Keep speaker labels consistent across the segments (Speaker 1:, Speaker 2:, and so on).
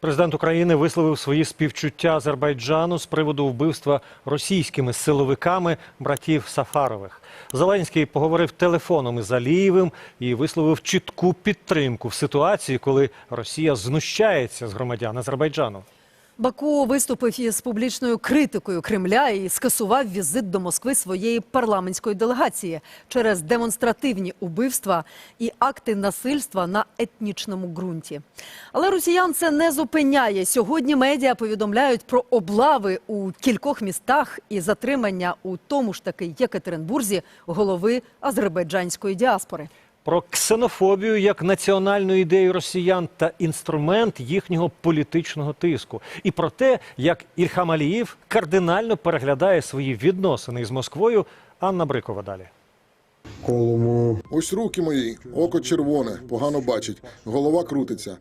Speaker 1: Президент України висловив свої співчуття Азербайджану з приводу вбивства російськими силовиками братів Сафарових. Зеленський поговорив телефоном із Алієвим і висловив чітку підтримку в ситуації, коли Росія знущається з громадян Азербайджану.
Speaker 2: Баку виступив із публічною критикою Кремля і скасував візит до Москви своєї парламентської делегації через демонстративні убивства і акти насильства на етнічному ґрунті. Але росіян це не зупиняє. Сьогодні медіа повідомляють про облави у кількох містах і затримання у тому ж таки Єкатеринбурзі голови азербайджанської діаспори.
Speaker 1: Про ксенофобію як національну ідею росіян та інструмент їхнього політичного тиску, і про те, як Ільхам Аліїв кардинально переглядає свої відносини з Москвою. Анна Брикова далі.
Speaker 3: Колому
Speaker 4: Ось руки мої, око червоне, погано бачить, голова крутиться.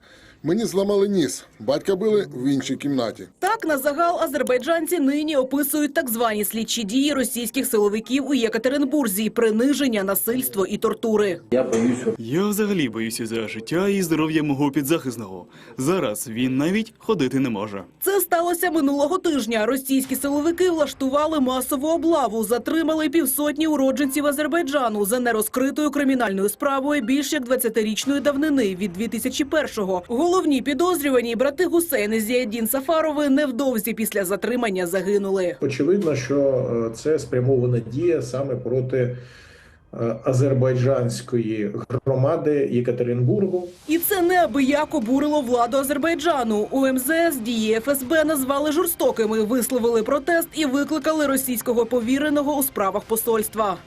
Speaker 4: Мені зламали ніс. Батька били в іншій кімнаті.
Speaker 5: Так на загал азербайджанці нині описують так звані слідчі дії російських силовиків у Єкатеринбурзі, приниження, насильство і тортури.
Speaker 6: Я взагалі боюся за життя і здоров'я мого підзахисного. Зараз він навіть ходити не може.
Speaker 5: Це сталося минулого тижня. Російські силовики влаштували масову облаву, затримали півсотні уродженців Азербайджану за нерозкритою кримінальною справою більш як 20-річної давнини від 2001-го. Головні підозрювані брати Гусейн і Зіадін Сафарови невдовзі після затримання загинули.
Speaker 7: Очевидно, що е, це спрямована дія саме проти е, азербайджанської громади Єкатеринбургу.
Speaker 5: І це неабияк обурило владу Азербайджану. У МЗС дії ФСБ назвали жорстокими, висловили протест і викликали російського повіреного у справах посольства.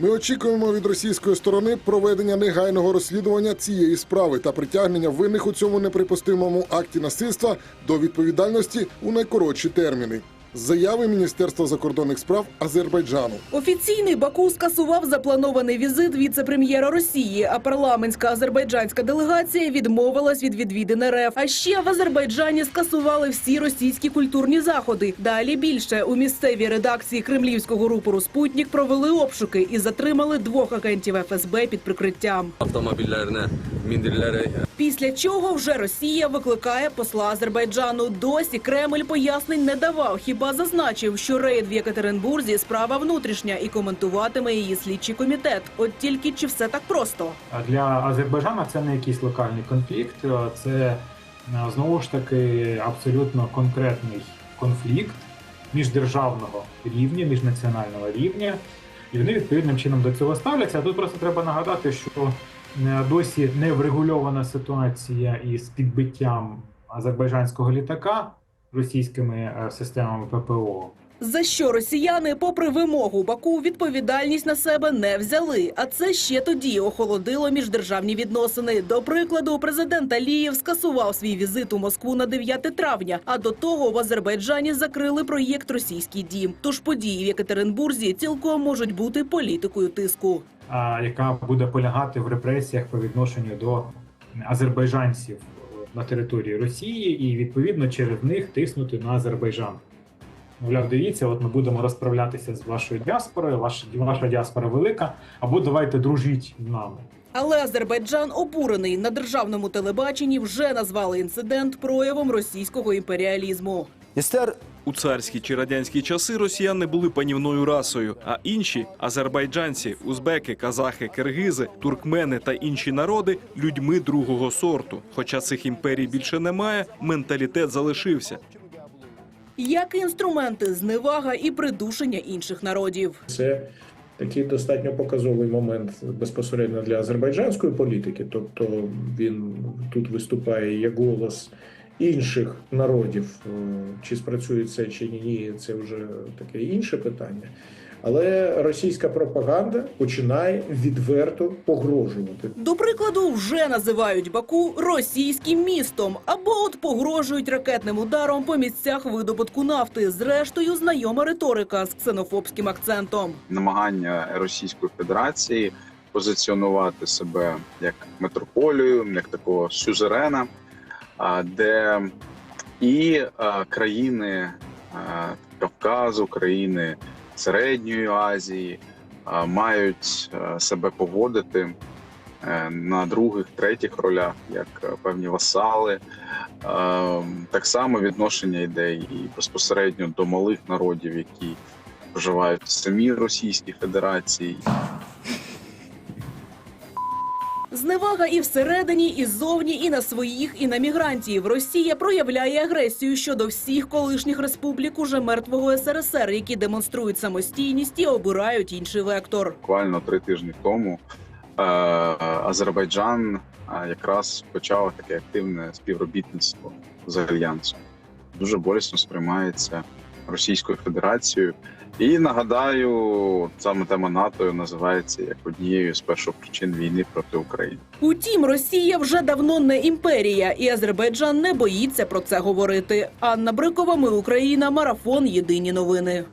Speaker 4: Ми очікуємо від російської сторони проведення негайного розслідування цієї справи та притягнення винних у цьому неприпустимому акті насильства до відповідальності у найкоротші терміни. З Заяви Міністерства закордонних справ Азербайджану.
Speaker 5: Офіційний Баку скасував запланований візит віце-прем'єра Росії, а парламентська азербайджанська делегація відмовилась від відвідин РФ. А ще в Азербайджані скасували всі російські культурні заходи. Далі більше у місцевій редакції кремлівського рупору Спутнік провели обшуки і затримали двох агентів ФСБ під прикриттям.
Speaker 8: avtomobillerine mindirilerek
Speaker 5: Після чого вже Росія викликає посла Азербайджану. Досі Кремль пояснень не давав, хіба зазначив, що рейд в Єкатеринбурзі справа внутрішня і коментуватиме її слідчий комітет. От тільки чи все так просто?
Speaker 9: Для Азербайджану це не якийсь локальний конфлікт, це знову ж таки абсолютно конкретний конфлікт міждержавного рівня, міжнаціонального рівня, і вони відповідним чином до цього ставляться. А тут просто треба нагадати, що е, досі не врегульована ситуація із підбиттям азербайджанського літака російськими е, системами ППО.
Speaker 5: За що росіяни, попри вимогу Баку, відповідальність на себе не взяли. А це ще тоді охолодило міждержавні відносини. До прикладу, президент Алієв скасував свій візит у Москву на 9 травня. А до того в Азербайджані закрили проєкт Російський дім. Тож події в Єкатеринбурзі цілком можуть бути політикою тиску.
Speaker 9: а, яка буде полягати в репресіях по відношенню до азербайджанців на території Росії, і відповідно через них тиснути на Азербайджан. Мовляв, дивіться, от ми будемо розправлятися з вашою діаспорою, ваша, ваша діаспора велика, або давайте дружіть з нами.
Speaker 5: Але Азербайджан обурений на державному телебаченні вже назвали інцидент проявом російського імперіалізму.
Speaker 6: У царські чи радянські часи росіяни були панівною расою, а інші азербайджанці, узбеки, казахи, киргизи, туркмени та інші народи людьми другого сорту. Хоча цих імперій більше немає, менталітет залишився.
Speaker 5: Як інструменти зневага і придушення інших народів.
Speaker 7: Це такий достатньо показовий момент безпосередньо для азербайджанської політики. Тобто він тут виступає як голос інших народів. Е, Чи спрацює це чи ні, це вже таке інше питання. Але російська пропаганда починає відверто погрожувати.
Speaker 5: До прикладу, вже називають Баку російським містом або от погрожують ракетним ударом по місцях видобутку нафти. Зрештою, знайома риторика з ксенофобським акцентом.
Speaker 10: намагання Російської Федерації позиціонувати себе як метрополію, як такого сюзерена, де і країни Кавказу, країни Середньої Азії мають себе поводити е, на других, третіх ролях, як е, певні васали. Так само відношення йде і безпосередньо до малих народів, які проживають в самій Російській Федерації,
Speaker 5: Зневага і всередині, і ззовні, і на своїх, і на мігрантів. Росія проявляє агресію щодо всіх колишніх республік уже мертвого СРСР, які демонструють самостійність і обирають інший вектор.
Speaker 10: буквально три тижні тому е, Азербайджан е, якраз почав таке активне співробітництво з альянсом. Дуже болісно сприймається Російською Федерацією. І нагадаю, саме тема НАТО називається як однією з першопричин війни проти України.
Speaker 5: Утім, Росія вже давно не імперія, і Азербайджан не боїться про це говорити. Анна Брикова, ми Україна, марафон. Єдині новини.